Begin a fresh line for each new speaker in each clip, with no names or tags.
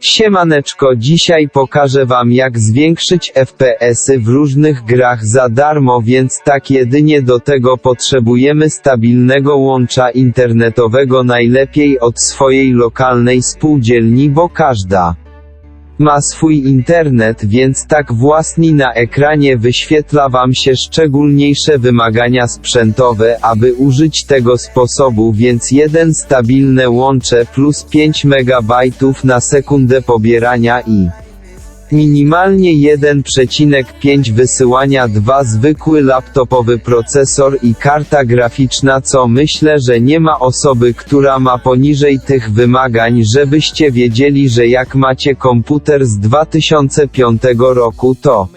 Siemaneczko dzisiaj pokażę wam jak zwiększyć FPS-y w różnych grach za darmo więc tak jedynie do tego potrzebujemy stabilnego łącza internetowego najlepiej od swojej lokalnej spółdzielni bo każda ma swój internet więc tak własni na ekranie wyświetla wam się szczególniejsze wymagania sprzętowe aby użyć tego sposobu więc jeden stabilne łącze plus 5 MB na sekundę pobierania i minimalnie 1,5 wysyłania 2 zwykły laptopowy procesor i karta graficzna co myślę, że nie ma osoby, która ma poniżej tych wymagań, żebyście wiedzieli, że jak macie komputer z 2005 roku to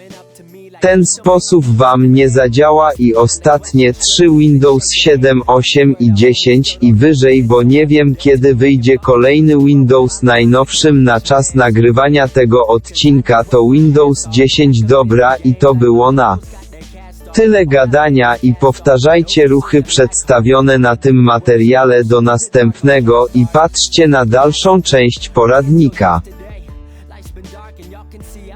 ten sposób wam nie zadziała i ostatnie 3 Windows 7, 8 i 10 i wyżej bo nie wiem kiedy wyjdzie kolejny Windows najnowszym na czas nagrywania tego odcinka to Windows 10 dobra i to było na Tyle gadania i powtarzajcie ruchy przedstawione na tym materiale do następnego i patrzcie na dalszą część poradnika.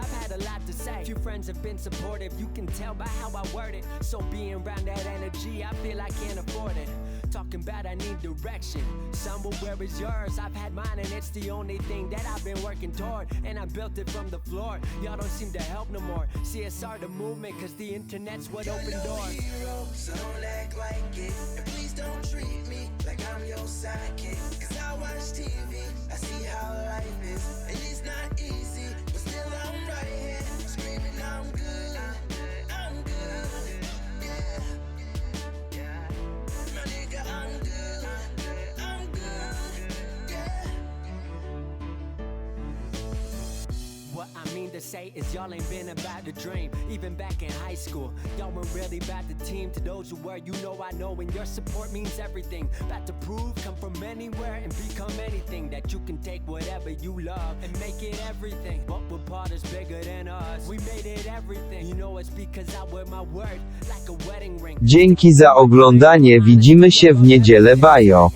I've had a lot to say. Few friends have been supportive, you can tell by how I word it. So being around that energy, I feel I can't afford it. Talking about I need direction. Someone where is yours? I've had mine and it's the only thing that I've been working toward. And I built it from the floor. Y'all don't seem to help no more. CSR the movement, cause the internet's what opened doors.
hero, so don't act like it. And please don't treat me like I'm your sidekick. Cause I watch TV, I see how life is.
I mean to say is y'all ain't been about the dream. Even back in high school, y'all weren't really about the team. To those who were, you know I know, and your support means everything. About to prove, come from anywhere and become anything. That you can take whatever you love and make it everything. But what part is bigger than us? We made it everything. You know it's because I wear my word like a wedding ring.
Dzięki za oglądanie widzimy się w niedzielę bajo.